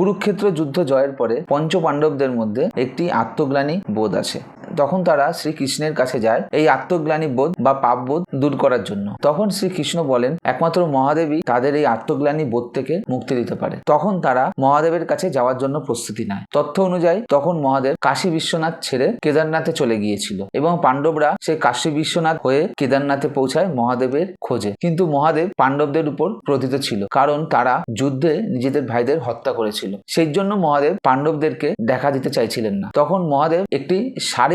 কুরুক্ষেত্র যুদ্ধ জয়ের পরে পঞ্চ পাণ্ডবদের মধ্যে একটি আত্মগ্লানি বোধ আছে। তখন তারা শ্রীকৃষ্ণের কাছে যায় এই আত্মগ্লানি বোধ বা পাপ বোধ দূর করার জন্য। তখন শ্রীকৃষ্ণ বলেন, একমাত্র মহাদেবী তাদের এই আত্মগ্লানি বোধ থেকে মুক্তি দিতে পারে। তখন তারা মহাদেবের কাছে যাওয়ার জন্য প্রস্তুতি নেয়। তথ্য অনুযায়ী, তখন মহাদেব কাশী বিশ্বনাথ ছেড়ে কেদারনাথে চলে গিয়েছিল এবং পাণ্ডবরা সেই কাশী বিশ্বনাথ হয়ে কেদারনাথে পৌঁছায় মহাদেবের খোঁজে। কিন্তু মহাদেব পাণ্ডবদের উপর প্রথিত ছিল, কারণ তারা যুদ্ধে নিজেদের ভাইদের হত্যা করেছিল। সেই জন্য মহাদেব পাণ্ডবদেরকে দেখা দিতে চাইছিলেন না। তখন মহাদেব একটি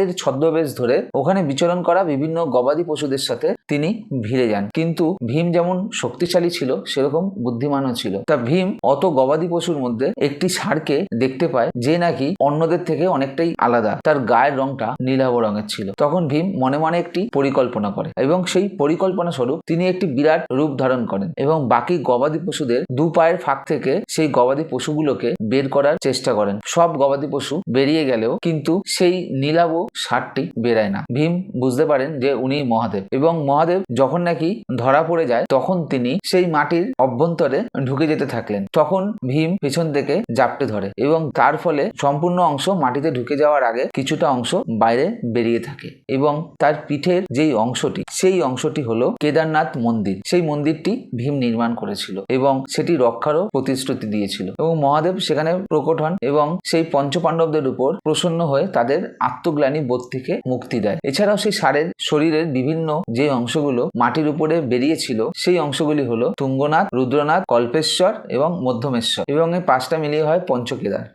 ষাঁড়ের ছদ্মবেশ ধরে ওখানে বিচরণ করা বিভিন্ন গবাদি পশুদের সাথে তিনি ভিড়ে যান। কিন্তু ভীম যেমন শক্তিশালী ছিল, সেরকম বুদ্ধিমানও ছিল। তা ভীম অত গবাদি পশুর মধ্যে একটি ষাঁড়কে দেখতে পায় যে নাকি অন্যদের থেকে অনেকটাই আলাদা। তার গায়ের রংটা নীলাভ রঙের ছিল। তখন ভীম মনে মনে একটি পরিকল্পনা করে এবং সেই পরিকল্পনা স্বরূপ তিনি একটি বিরাট রূপ ধারণ করেন এবং বাকি গবাদি পশুদের দু পায়ের ফাঁক থেকে সেই গবাদি পশুগুলোকে বের করার চেষ্টা করেন। সব গবাদি পশু বেরিয়ে গেলেও কিন্তু সেই নীলাভ ষাঁড়টি বেরায় না। ভীম বুঝতে পারেন যে উনি মহাদেব এবং মহাদেব যখন নাকি ধরা পড়ে যায়, তখন তিনি সেই মাটির অভ্যন্তরে ঢুকে যেতে থাকলেন। তখন ভীম পেছন থেকে জাপটে ধরে এবং তার ফলে সম্পূর্ণ অংশ মাটিতে ঢুকে যাওয়ার আগে কিছুটা অংশ বাইরে বেরিয়ে থাকে এবং তার পিঠের যেই অংশটি, সেই অংশটি হলো কেদারনাথ মন্দির। সেই মন্দিরটি ভীম নির্মাণ করেছিল এবং সেটি রক্ষারও প্রতিশ্রুতি দিয়েছিল এবং মহাদেব সেখানে প্রকট হন এবং সেই পঞ্চপাণ্ডবদের উপর প্রসন্ন হয়ে তাদের আত্মগ্লানি বোধ থেকে মুক্তি দেয়। এছাড়াও সেই সারের শরীরের বিভিন্ন যে অংশগুলো মাটির উপরে বেরিয়েছিল, সেই অংশগুলি হলো তুঙ্গনাথ, রুদ্রনাথ, কল্পেশ্বর এবং মধ্যমেশ্বর এবং এই পাঁচটা মিলিয়ে হয় পঞ্চকেদার।